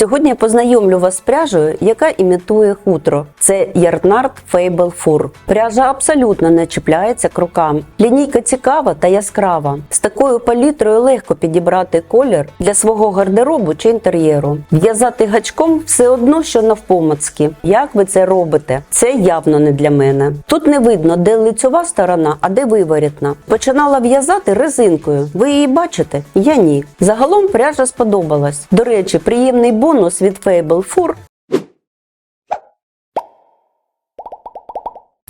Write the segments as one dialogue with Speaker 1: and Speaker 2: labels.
Speaker 1: Сьогодні я познайомлю вас з пряжею, яка імітує хутро. Це Ярнард Fable Fur. Пряжа абсолютно не чіпляється к рукам. Лінійка цікава та яскрава. З такою палітрою легко підібрати колір для свого гардеробу чи інтер'єру. В'язати гачком все одно, що навпомацьки. Як ви це робите? Це явно не для мене. Тут не видно, де лицьова сторона, а де виворітна. Починала в'язати резинкою. Ви її бачите? Я ні. Загалом пряжа сподобалась. До речі, приємний бонус від Fable Fur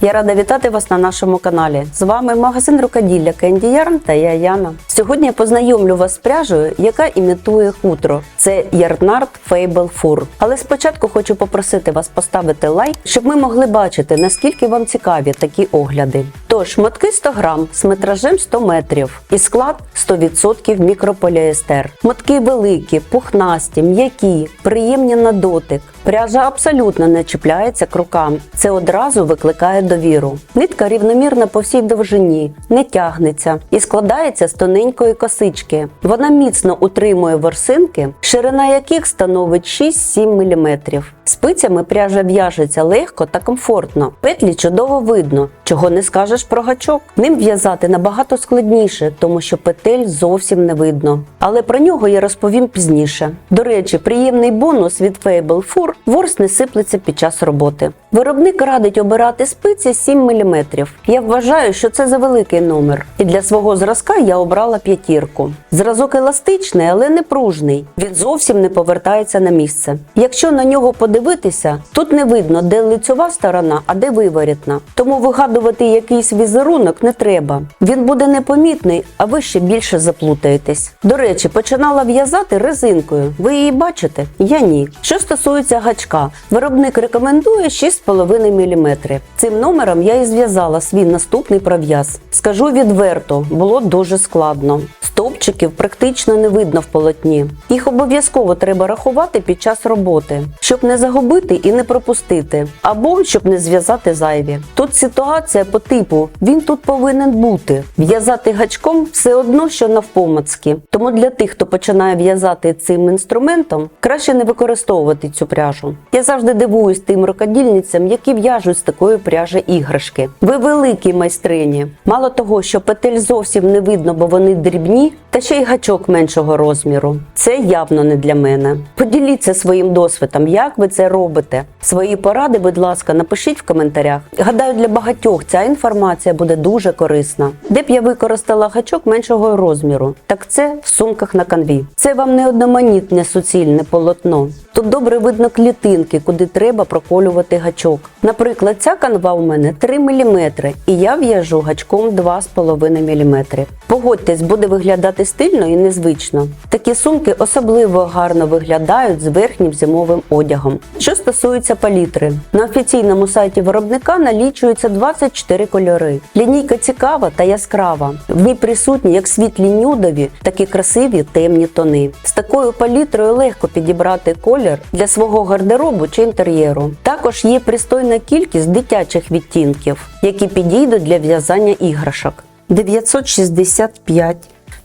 Speaker 1: Я рада вітати вас на нашому каналі. З вами магазин рукоділля Кенді Ярн та я Яна. Сьогодні я познайомлю вас з пряжею, яка імітує хутро. Це Ярнард Fable Fur. Але спочатку хочу попросити вас поставити лайк, щоб ми могли бачити, наскільки вам цікаві такі огляди. Тож, мотки 100 грам з метражем 100 метрів і склад 100% мікрополіестер. Мотки великі, пухнасті, м'які, приємні на дотик. Пряжа абсолютно не чіпляється к рукам. Це одразу викликає довіру. Нитка рівномірна по всій довжині, не тягнеться і складається з тоненької косички. Вона міцно утримує ворсинки, ширина яких становить 6-7 мм. Спицями пряжа в'яжеться легко та комфортно. Петлі чудово видно, чого не скажеш про гачок. Ним в'язати набагато складніше, тому що петель зовсім не видно. Але про нього я розповім пізніше. До речі, приємний бонус від Fable Fur – ворс не сиплеться під час роботи. Виробник радить обирати спиці 7 мм. Я вважаю, що це за великий номер. І для свого зразка я обрала п'ятірку. Зразок еластичний, але не пружний. Він зовсім не повертається на місце. Якщо на нього подивитися, тут не видно, де лицьова сторона, а де виворітна. Тому вигадувати якийсь візерунок не треба. Він буде непомітний, а ви ще більше заплутаєтесь. До речі, починала в'язати резинкою. Ви її бачите? Я ні. Що стосується гачка, виробник рекомендує 6,5 мм. Цим номером я і зв'язала свій наступний пров'яз. Скажу відверто, було дуже складно. Стовпчиків практично не видно в полотні. Їх обов'язково треба рахувати під час роботи, щоб не загубити і не пропустити, або щоб не зв'язати зайві. Тут ситуація по типу він тут повинен бути. В'язати гачком все одно, що навпомацки. Тому для тих, хто починає в'язати цим інструментом, краще не використовувати цю пряжу. Я завжди дивуюсь тим рукодільницям, які в'яжуть з такої пряжі іграшки. Ви великі майстрині. Мало того, що петель зовсім не видно, бо вони дрібні, та ще й гачок меншого розміру. Це явно не для мене. Поділіться своїм досвідом, як ви це робите. Свої поради, будь ласка, напишіть в коментарях. Гадаю, для багатьох ця інформація буде дуже корисна. Де б я використала гачок меншого розміру? Так це в сумках на канві. Це вам не одноманітне суцільне полотно. Тут добре видно клітинки, куди треба проколювати гачок. Наприклад, ця канва у мене 3 мм, і я в'яжу гачком 2,5 мм. Погодьтесь, буде виглядати стильно і незвично. Такі сумки особливо гарно виглядають з верхнім зимовим одягом. Що стосується палітри, на офіційному сайті виробника налічується 24 кольори. Лінійка цікава та яскрава. В ній присутні як світлі нюдові, так і красиві темні тони. З такою палітрою легко підібрати колір для свого гардеробу чи інтер'єру. Також є пристойна кількість дитячих відтінків, які підійдуть для в'язання іграшок. 965,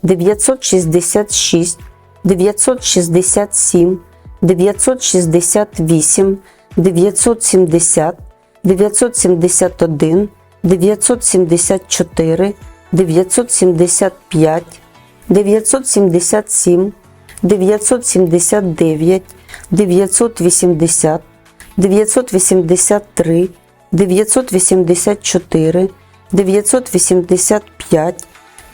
Speaker 1: 966, 967, 968, 970, 971, 974, 975, 977, 979, 980, 983, 984,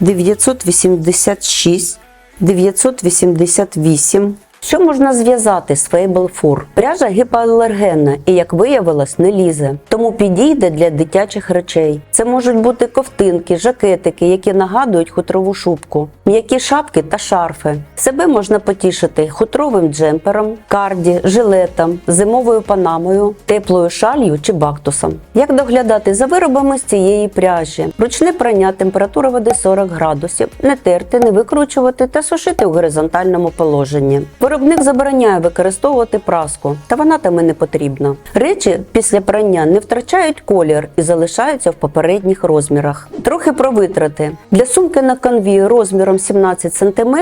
Speaker 1: 985, 986, 988. Що можна зв'язати з Fable Fur? Пряжа гіпоалергенна і, як виявилось, не лізе, тому підійде для дитячих речей. Це можуть бути ковтинки, жакетики, які нагадують хутрову шубку, м'які шапки та шарфи. Себе можна потішити хутровим джемпером, карді, жилетом, зимовою панамою, теплою шалью чи бактусом. Як доглядати за виробами з цієї пряжі? Ручне прання, температура води 40 градусів, не терти, не викручувати та сушити у горизонтальному положенні. Виробник забороняє використовувати праску, та вона там і не потрібна. Речі після прання не втрачають колір і залишаються в попередніх розмірах. Трохи про витрати. Для сумки на конві розміром 17 см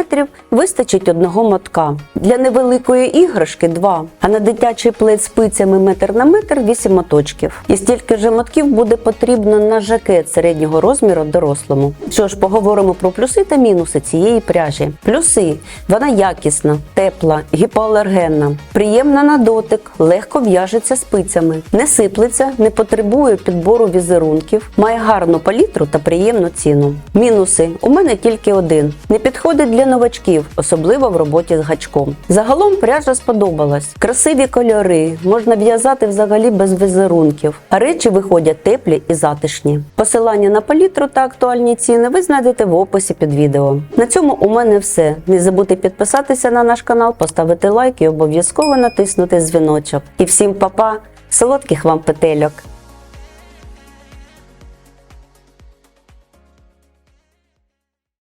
Speaker 1: вистачить одного мотка. Для невеликої іграшки два, а на дитячий плед з спицями метр на метр 8 моточків. І стільки же мотків буде потрібно на жакет середнього розміру дорослому. Що ж, поговоримо про плюси та мінуси цієї пряжі. Плюси: вона якісна, тепла, гіпоалергенна, приємна на дотик, легко в'яжеться спицями, не сиплеться, не потребує підбору візерунків, має гарну палітру та приємну ціну. Мінуси у мене тільки один: не підходить для новачків, особливо в роботі з гачком. Загалом пряжа сподобалась. Красиві кольори, можна в'язати взагалі без візерунків, а речі виходять теплі і затишні. Посилання на палітру та актуальні ціни ви знайдете в описі під відео. На цьому у мене все. Не забудьте підписатися на наш канал, поставити лайк і обов'язково натиснути дзвіночок. І всім па-па, солодких вам петельок!